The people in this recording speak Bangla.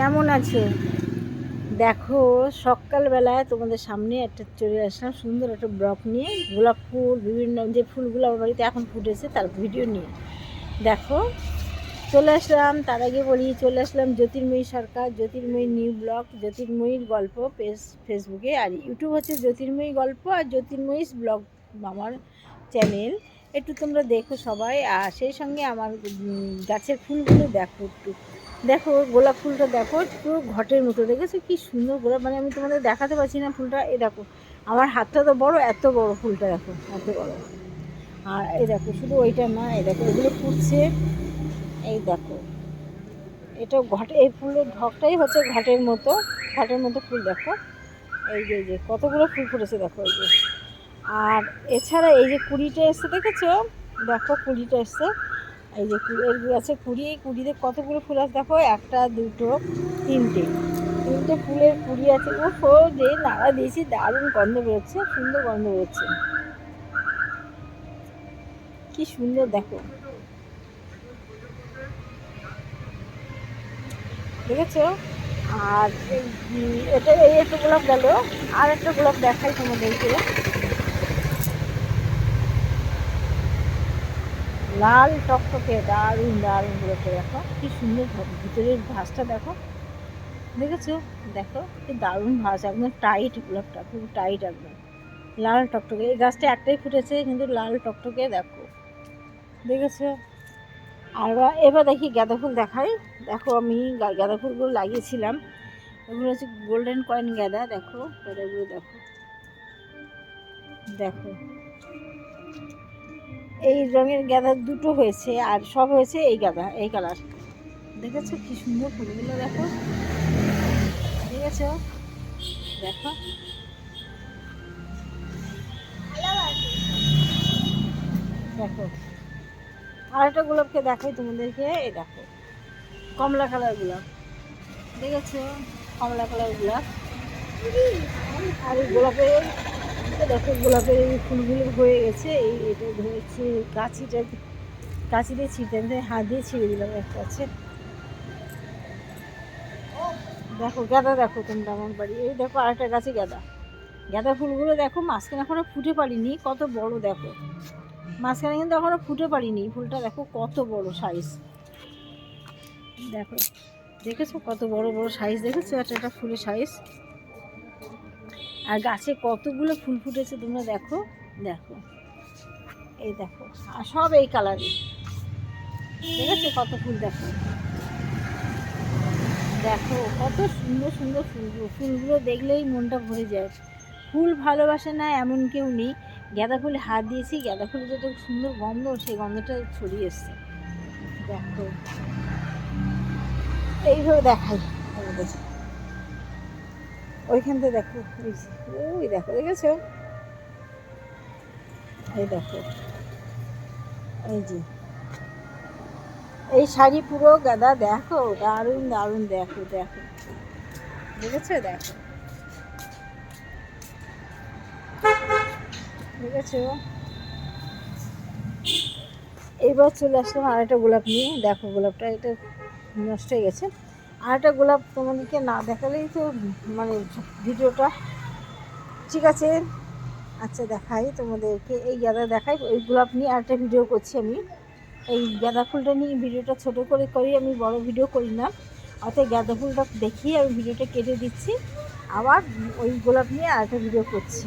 কেমন আছো? দেখো, সকালবেলায় তোমাদের সামনে একটা চলে আসলাম সুন্দর একটা ব্লক নিয়ে। গোলাপ ফুল, বিভিন্ন যে ফুলগুলো আমার বাড়িতে এখন ফুটেছে তার ভিডিও নিয়ে। দেখো, চলে আসলাম, তার আগে বলি, চলে আসলাম জ্যোতির্ময়ী সরকার, জ্যোতির্ময়ী নিউ ব্লগ, জ্যোতির্ময়ীর গল্প পেজ, ফেসবুকে। আর ইউটিউব হচ্ছে জ্যোতির্ময়ী গল্প আর জ্যোতির্ময়ী ব্লগ আমার চ্যানেল। একটু তোমরা দেখো সবাই। আর সেই সঙ্গে আমার গাছের ফুলগুলো দেখো একটু। দেখো, গোলাপ ফুলটা দেখো, পুরো ঘটের মতো। দেখেছ কি সুন্দর গোলাপ? মানে আমি তোমাদের দেখাতে পারছি না ফুলটা। এ দেখো, আমার হাতটা তো বড়, এত বড় ফুলটা দেখো, এত বড়। আর এই দেখো, শুধু ওইটা না, এই দেখো, এগুলো ফুটছে। এই দেখো, এটা ঘটে, এই ফুলের ঢকটাই হচ্ছে ঘটের মতো ঘটের মতো ফুল দেখো। এই যে এই যে, কতগুলো ফুল ফুটেছে দেখো, এই যে। আর এছাড়া এই যে কুড়িটা এসছে, দেখেছ? দেখো, কুড়িটা এসছে। এই যে এর আছে কুড়ি কুড়িতে কতগুলো ফুল আছে দেখো? একটা, দুটো, তিনটে। তিনটে ফুলের কুড়ি আছে। ও ফো যে নাড়া দিয়েছি, দারুণ গন্ধ বেরোচ্ছে, সুন্দর গন্ধ বেরোচ্ছে। কি সুন্দর, দেখো। দেখেছ? আর এটা, এই একটা গোলাপ গেল। আর একটা গোলাপ দেখাই তোমাদেরকে। লাল টকটকে দারুণ দারুণ গোলাপটা দেখো। কি সুন্দর ভিতরের ভাঁজটা দেখো। দেখেছ? দেখো, কি দারুণ ভাঁজ একদম টাইট গোলাপটা, খুব টাইট একদম। লাল টকটকে, এই গাছটা একটাই ফুটেছে, কিন্তু লাল টকটকে, দেখো। দেখেছ? আর এবার- দেখি গাঁদা ফুল দেখাই। দেখো, আমি গাঁদা ফুলগুলো লাগিয়েছিলাম। এগুলো হচ্ছে গোল্ডেন কয়েন গাঁদা, দেখো। গাঁদাগুলো দেখো। দেখো। এই রঙের গাঁদা দুটো হয়েছে আর সব হয়েছে এই গাঁদা, এই কালার। দেখেছ কি সুন্দর ফুলগুলো, দেখো। দেখেছ? দেখো। দেখো। আর একটা গোলাপকে দেখাই তোমাদেরকে, এই দেখো। কমলা কালার গোলাপ। দেখেছ? কমলা কালার গোলাপ। আর এই গোলাপের দেখো গোলাপের এই ফুলগুলো হয়ে গেছে। এই এটা ধরেছে কাছিটা কাছি দিয়ে ছিটে আমি হাত দিয়ে ছিঁড়ে দিলাম একটা আছে। দেখো গাঁদা, দেখো তোমরা আমার বাড়ি। এই দেখো আরেকটা গাছে গাঁদা। গাঁদা ফুলগুলো দেখো মাঝখানে এখনও ফুটে পারিনি কত বড় দেখো। মাঝখানে কিন্তু এখনও ফুটে পারিনি ফুলটা দেখো কত বড় সাইজ দেখো, দেখেছ কত বড় বড় সাইজ দেখেছ? একটা একটা ফুলের সাইজ আর গাছে কতগুলো ফুল ফুটেছে তোমরা দেখো দেখো। এই দেখো, আর সব এই কালারই দেখেছ কত ফুল দেখো। দেখো, কত সুন্দর সুন্দর ফুলগুলো। ফুলগুলো দেখলেই মনটা ভরে যায়। ফুল ভালোবাসে না এমন কেউ নেই। গাঁদা ফুলে হাত দিয়েছি, গাঁদা ফুলে যেটা সুন্দর গন্ধ, সেই গন্ধটা ছড়িয়ে এসছে। দেখো। এইভাবে দেখাই তোমাদের। ওইখান থেকে দেখো। ওই দেখো, দেখেছ? এই দেখো। এই যে। এই শাড়ি পুরো গাদা, দেখো? দারুণ দারুণ, দেখো দেখো। দেখেছ? দেখো। দেখেছ? এবার চলে আসলাম আর একটা গোলাপ নিয়ে। দেখো, গোলাপটা এটা নষ্ট হয়ে গেছে। আরেকটা গোলাপ তোমাদেরকে না দেখালেই তো মানে ভিডিওটা। ঠিক আছে আচ্ছা দেখাই তোমাদেরকে, এই গাঁদা দেখাই ওই গোলাপ নিয়ে আরেকটা ভিডিও করছি আমি। এই গাঁদা ফুলটা নিয়ে ভিডিওটা ছোট করে করি, আমি বড় ভিডিও করি না। অর্থাৎ গাঁদা ফুলটা দেখিয়ে আমি ভিডিওটা কেটে দিচ্ছি। আবার ওই গোলাপ নিয়ে আরেকটা ভিডিও করছি।